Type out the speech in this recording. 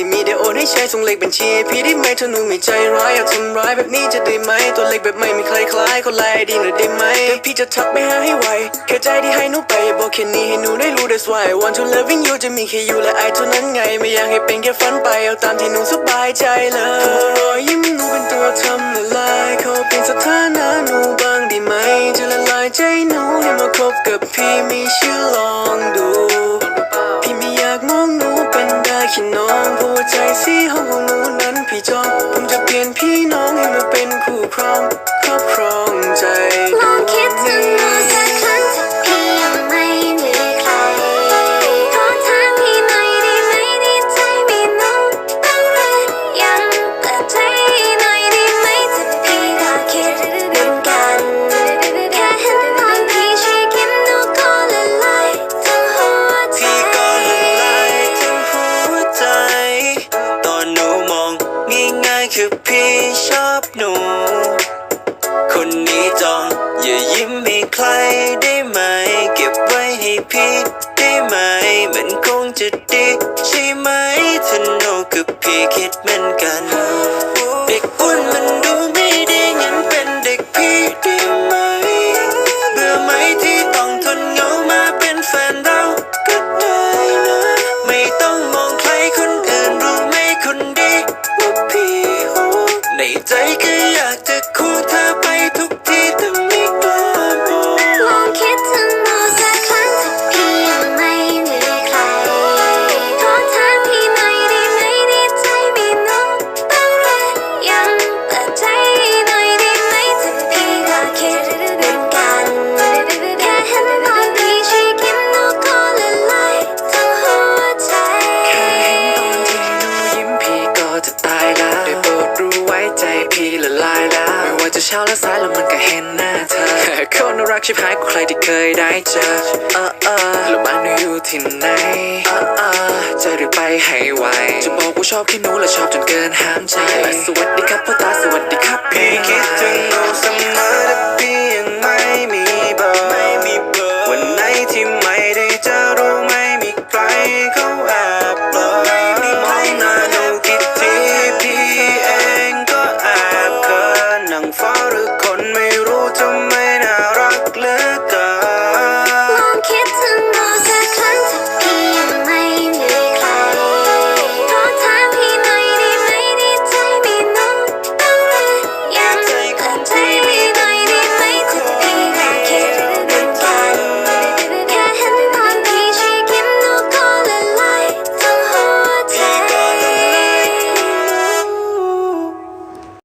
ได้มีได้โอนให้ใช่ส่งเลขบัญชีพี่ได้ไหมถ้าหนูไม่ใจร้ายอยากทำร้ายแบบนี้จะได้ไหมตัวเล็กแบบไม่มีใครคล้ายคนไล่ดีหน่อยได้ไหมเดี๋ยวพี่จะทักไปหาให้ไวแค่ใจที่ให้หนูไปบอกแค่นี้ให้หนูได้รู้ that's why I want to loving you จะมีแค่อยู่และไอเท่านั้นไง ไม่อยากให้เป็นแค่ฝันไปเอาตามที่หนูสบายใจเลยรอยยิ้มหนูเป็นตัวทำละลายขอเป็นสถานะหนูบ้างได้ไหมจะละลายใจหนูให้มาคบกับพี่ม่เชื่อลองดู ให้น้องให้มาเป็นคู่ครองครอบครองใจลองคิดถึงนู คือพี่ชอบหนู คนนี้จองอย่ายิ้มให้ใครได้ไหม เก็บไว้ให้พี่ได้ไหม มันคงจะดีใช่ไหมถ้าหนูกับพี่คิดเหมือนกัน เช้าและสายแล้วมันก็เห็นหน้าเธอคนน่ารักชิบหายกว่าใครที่เคยได้เจอเออเออแล้วบ้านหนูอยู่ที่ไหนเออเออจะรีบไปให้ไวจะบอกว่าชอบแค่หนูและชอบจนเกินห้ามใจและสวัสดีครับพ่อตาสวัสดีครับพี่คิดถึงหนูเสมอแต่พี่ยังไม่มี